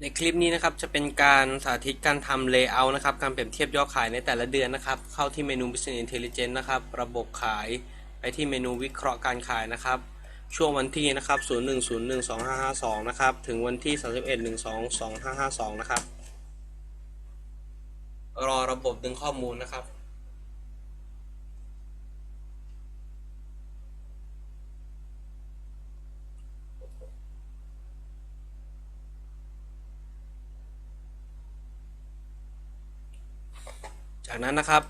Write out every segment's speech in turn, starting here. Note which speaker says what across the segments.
Speaker 1: ในคลิปนี้นะครับจะเป็นการสาธิตการทำ layout นะครับ การเปรียบเทียบยอดขายในแต่ละเดือนนะครับ เข้าที่เมนู Business Intelligence นะครับ ระบบขายไปที่เมนูวิเคราะห์การขายนะครับ ช่วงวันที่นะครับ 01012552 นะครับ ถึงวันที่ 31122552 นะครับ รอระบบดึงข้อมูลนะครับ จากนั้นนะครับ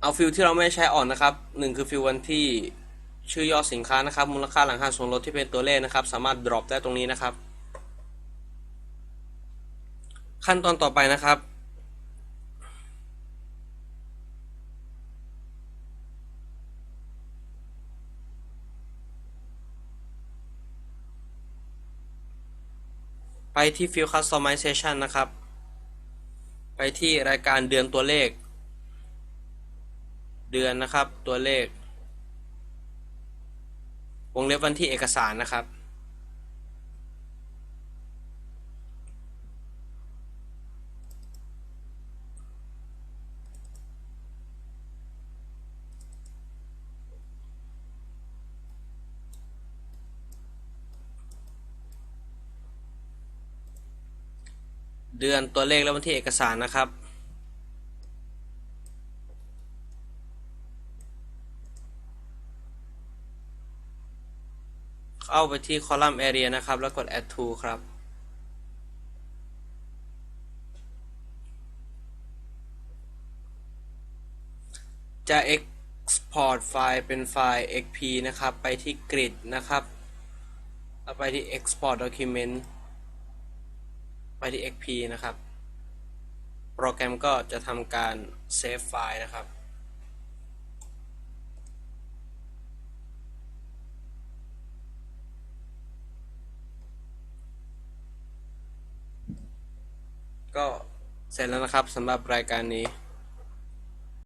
Speaker 1: เอาฟิลที่เราไม่ใช้อ่อนนะครับหนึ่งคือฟิลวันที่ชื่อยอดสินค้านะครับมูลค่าหลังค่าส่วนลดที่เป็นตัวเลขนะครับ สามารถ drop ได้ตรงนี้นะครับ ขั้นตอนต่อไปนะครับ ไปที่ Field Customization นะครับ ไปที่รายการเดือนตัวเลข เดือนนะครับตัวเลข วงเล็บวันที่เอกสารนะครับ เดือนตัวเลขและวันที่เอกสารนะครับ เข้าไปที่คอลัมน์ area นะครับ แล้วกด add to ครับจะ export ไฟล์เป็นไฟล์ xp นะครับ ไปที่ grid นะครับแล้วไปที่ export document ไปที่ xp นะครับ โปรแกรมก็จะทำการเซฟไฟล์นะครับก็เสร็จแล้วนะครับสำหรับรายการนี้